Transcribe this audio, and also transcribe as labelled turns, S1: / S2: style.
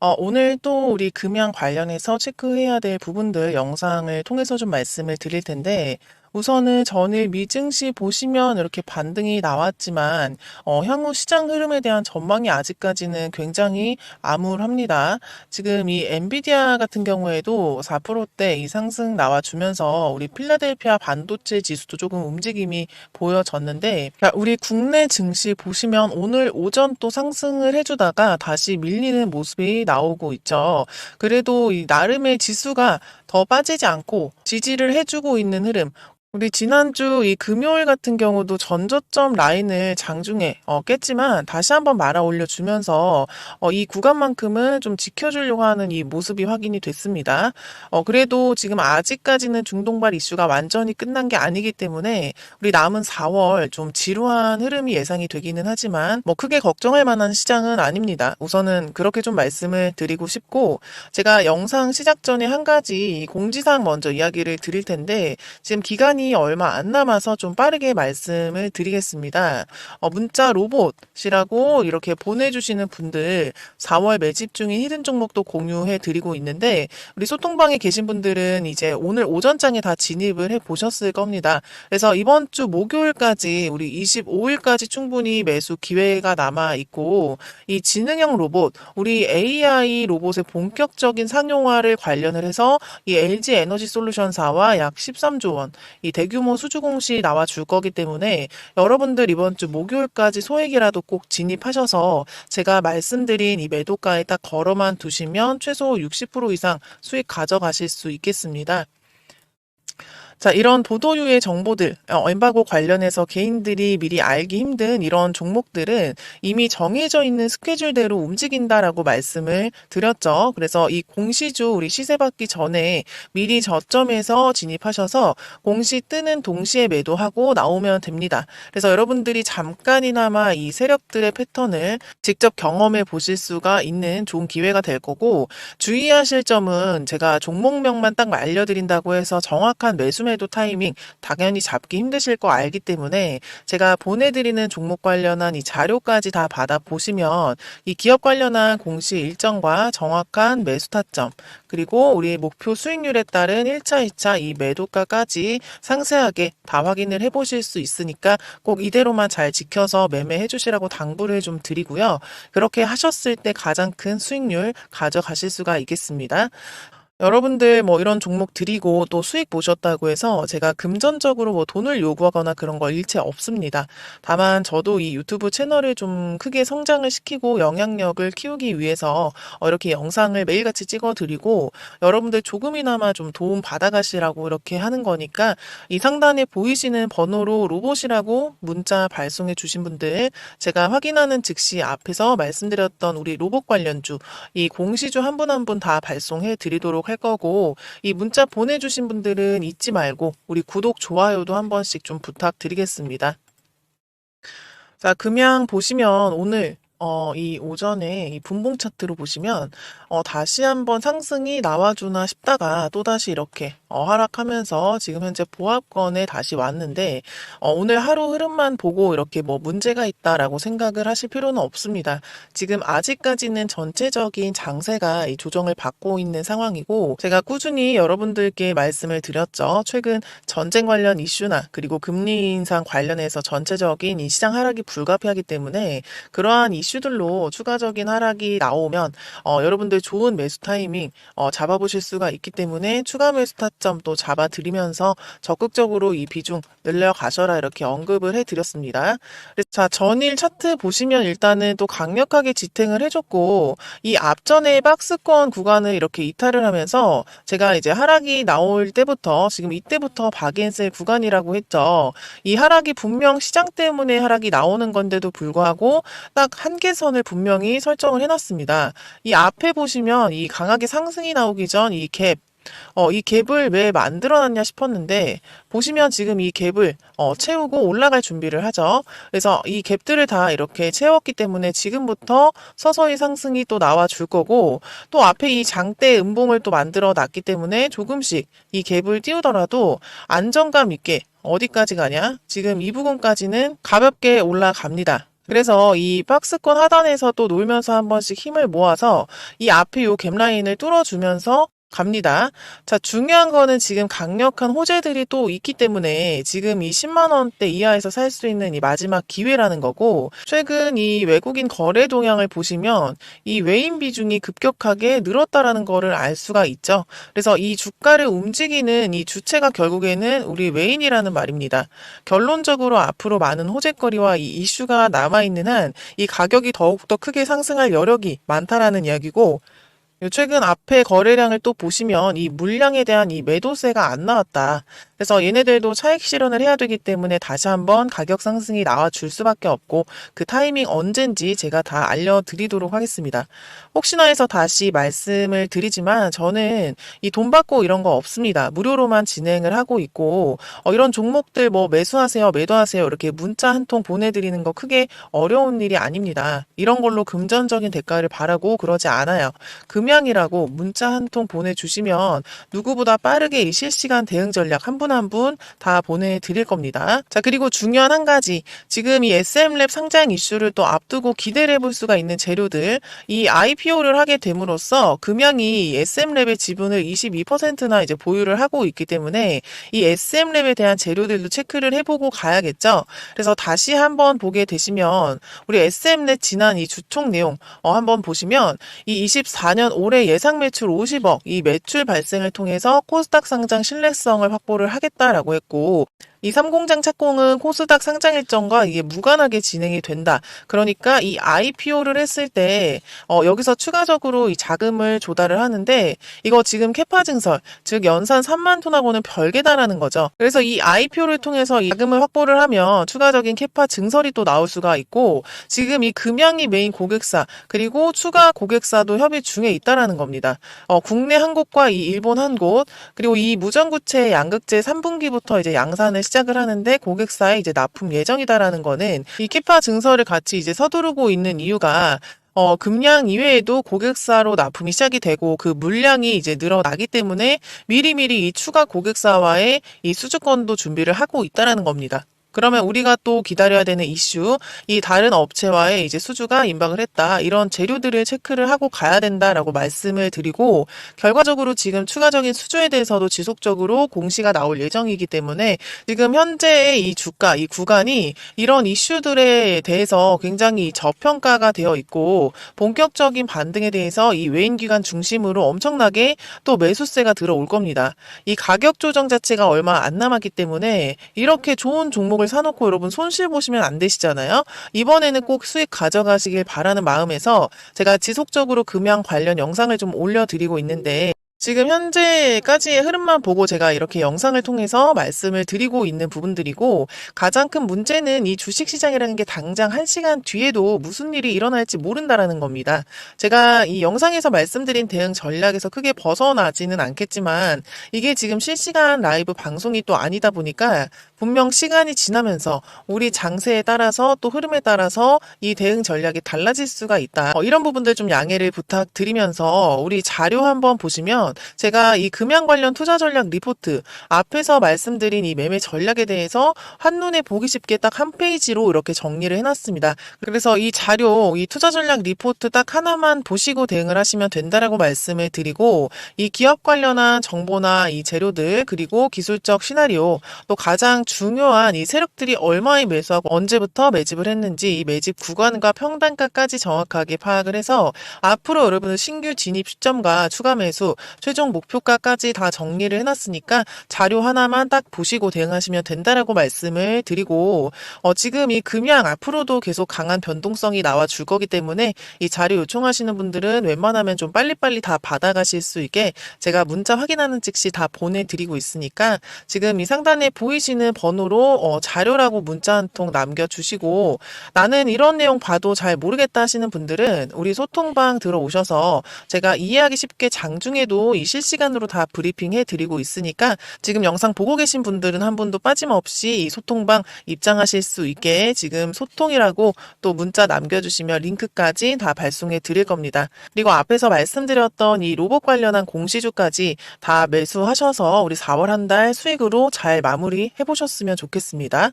S1: 어, 오늘 또 우리 금양 관련해서 체크해야 될 부분들 영상을 통해서 좀 말씀을 드릴 텐데, 우선은 전일 미증시 보시면 이렇게 반등이 나왔지만, 어, 향후 시장 흐름에 대한 전망이 아직까지는 굉장히 암울합니다. 지금 이 엔비디아 같은 경우에도 4%대 이 상승 나와주면서 우리 필라델피아 반도체 지수도 조금 움직임이 보여졌는데, 자, 우리 국내 증시 보시면 오늘 오전 또 상승을 해주다가 다시 밀리는 모습이 나오고 있죠. 그래도 이 나름의 지수가 더 빠지지 않고 지지를 해주고 있는 흐름. 우리 지난주 이 금요일 같은 경우도 전저점 라인을 장중에 어, 깼지만 다시 한번 말아 올려주면서 어, 이 구간만큼은 좀 지켜주려고 하는 이 모습이 확인이 됐습니다. 어, 그래도 지금 아직까지는 중동발 이슈가 완전히 끝난 게 아니기 때문에 우리 남은 4월 좀 지루한 흐름이 예상이 되기는 하지만 뭐 크게 걱정할 만한 시장은 아닙니다. 우선은 그렇게 좀 말씀을 드리고 싶고 제가 영상 시작 전에 한 가지 공지사항 먼저 이야기를 드릴 텐데 지금 기간 이 얼마 안 남아서 좀 빠르게 말씀을 드리겠습니다. 어, 문자 로봇이라고 이렇게 보내주시는 분들 4월 매집 중인 히든 종목도 공유해 드리고 있는데 우리 소통방에 계신 분들은 이제 오늘 오전장에 다 진입을 해 보셨을 겁니다. 그래서 이번 주 목요일까지 우리 25일까지 충분히 매수 기회가 남아 있고 이 지능형 로봇 우리 AI 로봇의 본격적인 상용화를 관련을 해서 이 LG 에너지 솔루션사와 약 13조 원, 이 대규모 수주 공시 나와 줄 거기 때문에 여러분들 이번 주 목요일까지 소액이라도 꼭 진입하셔서 제가 말씀드린 이 매도가에 딱 걸어만 두시면 최소 60% 이상 수익 가져가실 수 있겠습니다. 자, 이런 보도유의 정보들, 어, 엠바고 관련해서 개인들이 미리 알기 힘든 이런 종목들은 이미 정해져 있는 스케줄대로 움직인다라고 말씀을 드렸죠. 그래서 이 공시주 우리 시세 받기 전에 미리 저점에서 진입하셔서 공시 뜨는 동시에 매도하고 나오면 됩니다. 그래서 여러분들이 잠깐이나마 이 세력들의 패턴을 직접 경험해 보실 수가 있는 좋은 기회가 될 거고 주의하실 점은 제가 종목명만 딱 알려드린다고 해서 정확한 매수 매도 타이밍 당연히 잡기 힘드실 거 알기 때문에 제가 보내드리는 종목 관련한 이 자료까지 다 받아 보시면 이 기업 관련한 공시 일정과 정확한 매수 타점 그리고 우리 목표 수익률에 따른 1차, 2차 이 매도가까지 상세하게 다 확인을 해보실 수 있으니까 꼭 이대로만 잘 지켜서 매매해 주시라고 당부를 좀 드리고요. 그렇게 하셨을 때 가장 큰 수익률 가져가실 수가 있겠습니다. 여러분들 뭐 이런 종목 드리고 또 수익 보셨다고 해서 제가 금전적으로 뭐 돈을 요구하거나 그런 거 일체 없습니다. 다만 저도 이 유튜브 채널을 좀 크게 성장을 시키고 영향력을 키우기 위해서 어, 이렇게 영상을 매일같이 찍어 드리고 여러분들 조금이나마 좀 도움 받아가시라고 이렇게 하는 거니까 이 상단에 보이시는 번호로 로봇이라고 문자 발송해 주신 분들 제가 확인하는 즉시 앞에서 말씀드렸던 우리 로봇 관련주 이 공시주 한 분 한 분 다 발송해 드리도록 할 거고 이 문자 보내주신 분들은 잊지 말고 우리 구독 좋아요도 한 번씩 좀 부탁드리겠습니다. 자, 금양 보시면 오늘 어, 이 오전에 이 분봉 차트로 보시면 어, 다시 한번 상승이 나와주나 싶다가 또다시 이렇게 어, 하락하면서 지금 현재 보합권에 다시 왔는데 어, 오늘 하루 흐름만 보고 이렇게 뭐 문제가 있다라고 생각을 하실 필요는 없습니다. 지금 아직까지는 전체적인 장세가 이 조정을 받고 있는 상황이고 제가 꾸준히 여러분들께 말씀을 드렸죠. 최근 전쟁 관련 이슈나 그리고 금리 인상 관련해서 전체적인 이 시장 하락이 불가피하기 때문에 그러한 이슈 들로 추가적인 하락이 나오면 어, 여러분들 좋은 매수 타이밍 어, 잡아보실 수가 있기 때문에 추가 매수 타점 또 잡아드리면서 적극적으로 이 비중 늘려가셔라 이렇게 언급을 해드렸습니다. 자 전일 차트 보시면 일단은 또 강력하게 지탱을 해줬고 이 앞전에 박스권 구간을 이렇게 이탈을 하면서 제가 이제 하락이 나올 때부터 지금 이때부터 박앤셀 구간이라고 했죠. 이 하락이 분명 시장 때문에 하락이 나오는 건데도 불구하고 딱 한계선을 분명히 설정을 해놨습니다. 이 앞에 보시면 이 강하게 상승이 나오기 전 이 갭, 어, 이 갭을 왜 만들어놨냐 싶었는데, 보시면 지금 이 갭을 어, 채우고 올라갈 준비를 하죠. 그래서 이 갭들을 다 이렇게 채웠기 때문에 지금부터 서서히 상승이 또 나와 줄 거고, 또 앞에 이 장대 음봉을 또 만들어 놨기 때문에 조금씩 이 갭을 띄우더라도 안정감 있게 어디까지 가냐? 지금 이 부분까지는 가볍게 올라갑니다. 그래서 이 박스권 하단에서 또 놀면서 한 번씩 힘을 모아서 이 앞에 요 갭 라인을 뚫어주면서 갑니다. 자, 중요한 거는 지금 강력한 호재들이 또 있기 때문에 지금 이 10만 원대 이하에서 살 수 있는 이 마지막 기회라는 거고 최근 이 외국인 거래 동향을 보시면 이 외인 비중이 급격하게 늘었다라는 거를 알 수가 있죠. 그래서 이 주가를 움직이는 이 주체가 결국에는 우리 외인이라는 말입니다. 결론적으로 앞으로 많은 호재거리와 이 이슈가 남아 있는 한 이 가격이 더욱더 크게 상승할 여력이 많다라는 이야기고 요 최근 앞에 거래량을 또 보시면 이 물량에 대한 이 매도세가 안 나왔다. 그래서 얘네들도 차익 실현을 해야 되기 때문에 다시 한번 가격 상승이 나와 줄 수밖에 없고 그 타이밍 언젠지 제가 다 알려드리도록 하겠습니다. 혹시나 해서 다시 말씀을 드리지만 저는 이 돈 받고 이런 거 없습니다. 무료로만 진행을 하고 있고 어, 이런 종목들 뭐 매수하세요, 매도하세요 이렇게 문자 한 통 보내드리는 거 크게 어려운 일이 아닙니다. 이런 걸로 금전적인 대가를 바라고 그러지 않아요. 금 양이라고 문자 한 통 보내주시면 누구보다 빠르게 이 실시간 대응 전략 한 분 한 분 다 보내드릴 겁니다. 자 그리고 중요한 한 가지 지금 이 SM랩 상장 이슈를 또 앞두고 기대를 해볼 수가 있는 재료들 이 IPO를 하게 됨으로써 금양이 SM랩의 지분을 22%나 이제 보유를 하고 있기 때문에 이 SM랩에 대한 재료들도 체크를 해보고 가야겠죠. 그래서 다시 한번 보게 되시면 우리 SM랩 지난 이 주총 내용 어, 한번 보시면 이 24년 올해 예상 매출 50억 이 매출 발생을 통해서 코스닥 상장 신뢰성을 확보를 하겠다라고 했고 이 삼공장 착공은 코스닥 상장 일정과 이게 무관하게 진행이 된다. 그러니까 이 IPO를 했을 때 어, 여기서 추가적으로 이 자금을 조달을 하는데 이거 지금 캐파 증설 즉 연산 3만 톤하고는 별개다라는 거죠. 그래서 이 IPO를 통해서 이 자금을 확보를 하면 추가적인 캐파 증설이 또 나올 수가 있고 지금 이 금양이 메인 고객사 그리고 추가 고객사도 협의 중에 있다라는 겁니다. 어, 국내 한 곳과 이 일본 한 곳 그리고 이 무전구체 양극재 3분기부터 이제 양산을 시작을 하는데 고객사에 이제 납품 예정이다라는 거는 이 키파 증서를 같이 이제 서두르고 있는 이유가 어, 금량 이외에도 고객사로 납품이 시작이 되고 그 물량이 이제 늘어나기 때문에 미리미리 이 추가 고객사와의 이 수주권도 준비를 하고 있다라는 겁니다. 그러면 우리가 또 기다려야 되는 이슈, 이 다른 업체와의 이제 수주가 임박을 했다. 이런 재료들을 체크를 하고 가야 된다라고 말씀을 드리고, 결과적으로 지금 추가적인 수주에 대해서도 지속적으로 공시가 나올 예정이기 때문에 지금 현재의 이 주가, 이 구간이 이런 이슈들에 대해서 굉장히 저평가가 되어 있고, 본격적인 반등에 대해서 이 외인 기관 중심으로 엄청나게 또 매수세가 들어올 겁니다. 이 가격 조정 자체가 얼마 안 남았기 때문에 이렇게 좋은 종목을 사놓고 여러분 손실 보시면 안 되시잖아요. 이번에는 꼭 수익 가져가시길 바라는 마음에서 제가 지속적으로 금양 관련 영상을 좀 올려드리고 있는데 지금 현재까지의 흐름만 보고 제가 이렇게 영상을 통해서 말씀을 드리고 있는 부분들이고 가장 큰 문제는 이 주식시장이라는 게 당장 한 시간 뒤에도 무슨 일이 일어날지 모른다라는 겁니다. 제가 이 영상에서 말씀드린 대응 전략에서 크게 벗어나지는 않겠지만 이게 지금 실시간 라이브 방송이 또 아니다 보니까 분명 시간이 지나면서 우리 장세에 따라서 또 흐름에 따라서 이 대응 전략이 달라질 수가 있다. 어, 이런 부분들 좀 양해를 부탁드리면서 우리 자료 한번 보시면 제가 이 금양 관련 투자 전략 리포트 앞에서 말씀드린 이 매매 전략에 대해서 한눈에 보기 쉽게 딱 한 페이지로 이렇게 정리를 해놨습니다. 그래서 이 자료, 이 투자 전략 리포트 딱 하나만 보시고 대응을 하시면 된다라고 말씀을 드리고 이 기업 관련한 정보나 이 재료들 그리고 기술적 시나리오 또 가장 중요한 이 세력들이 얼마에 매수하고 언제부터 매집을 했는지 이 매집 구간과 평단가까지 정확하게 파악을 해서 앞으로 여러분의 신규 진입 시점과 추가 매수 최종 목표가까지 다 정리를 해놨으니까 자료 하나만 딱 보시고 대응하시면 된다라고 말씀을 드리고 어, 지금 이 금양 앞으로도 계속 강한 변동성이 나와 줄 거기 때문에 이 자료 요청하시는 분들은 웬만하면 좀 빨리빨리 다 받아가실 수 있게 제가 문자 확인하는 즉시 다 보내드리고 있으니까 지금 이 상단에 보이시는 번호로 어, 자료라고 문자 한 통 남겨주시고 나는 이런 내용 봐도 잘 모르겠다 하시는 분들은 우리 소통방 들어오셔서 제가 이해하기 쉽게 장중에 도 이 실시간으로 다 브리핑 해 드리고 있으니까 지금 영상 보고 계신 분들은 한 분도 빠짐없이 이 소통방 입장하실 수 있게 지금 소통이라고 또 문자 남겨주시면 링크까지 다 발송해 드릴 겁니다. 그리고 앞에서 말씀드렸던 이 로봇 관련한 공시주까지 다 매수하셔서 우리 4월 한 달 수익으로 잘 마무리 해보셨으면 좋겠습니다.